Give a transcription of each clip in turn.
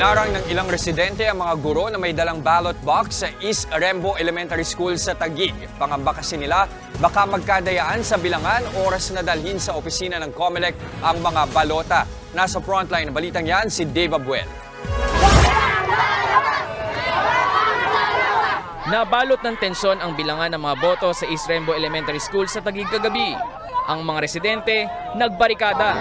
Hinarang ng ilang residente ang mga guro na may dalang ballot box sa East Rembo Elementary School sa Taguig. Pangamba kasi nila, baka magkadayaan sa bilangan oras na dalhin sa opisina ng COMELEC ang mga balota. Nasa frontline ng balitang yan si Dave Abuel. Nabalot ng tensyon ang bilangan ng mga boto sa East Rembo Elementary School sa Taguig kagabi. Ang mga residente nagbarikada.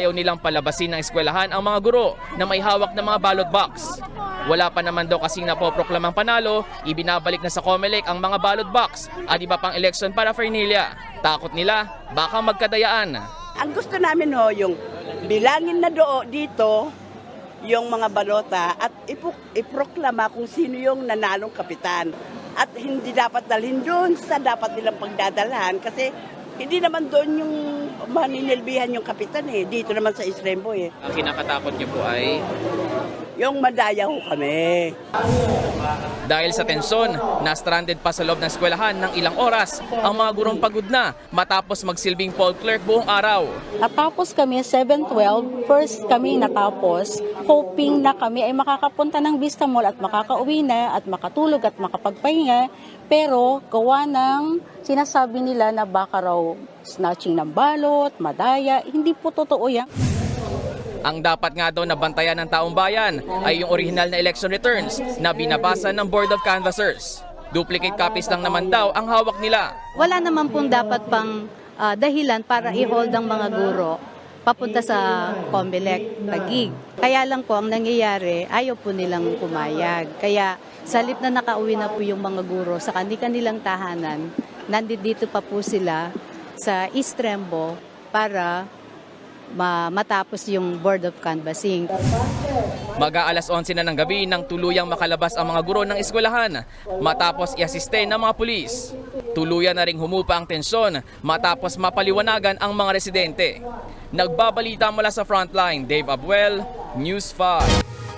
Ayaw nilang palabasin ng eskwelahan ang mga guro na may hawak ng mga ballot box. Wala pa naman daw kasing napoproklamang panalo, ibinabalik na sa COMELEC ang mga ballot box at iba pang election para Fernilla. Takot nila, baka magkadayaan. Ang gusto namin ho, yung bilangin na do dito, yung mga balota at ipu- iproklama kung sino yung nanalong kapitan. At hindi dapat dalhin doon sa dapat nilang pagdadalhan kasi hindi naman doon yung maninilbihan yung kapitan eh. Dito naman sa Isrembo eh. Ang kinakatakot niyo po ay Yung madaya ho kami. Dahil sa tensyon, na-stranded pa sa loob ng eskwelahan ng ilang oras ang mga gurong pagod na matapos magsilbing poll clerk buong araw. Natapos kami 7.12, first kami natapos, hoping na kami ay makakapunta ng Vista Mall at makakauwi na at makatulog at makapagpahinga. Pero gawa ng sinasabi nila na baka raw snatching ng balot, madaya, hindi po totoo yan. Ang dapat nga daw nabantayan ng taong bayan ay yung original na election returns na binabasa ng Board of Canvassers. Duplicate copies lang naman daw ang hawak nila. wala naman pong dapat pang ah, dahilan para i-hold ang mga guro papunta sa Comelec, Taguig. Kaya lang po, ang nangyayari, ayaw po nilang pumayag. Kaya sa halip na nakauwi na po yung mga guro sa kanilang tahanan, nandito pa po sila sa East Rembo para ma- matapos yung Board of Canvassing. Mag-aalas 11 na ng gabi nang tuluyang makalabas ang mga guro ng eskwelahan matapos iasiste ng mga pulis. Tuluyan na ring humupa ang tensyon matapos mapaliwanagan ang mga residente. Nagbabalita mula sa frontline, Dave Abuel, News 5.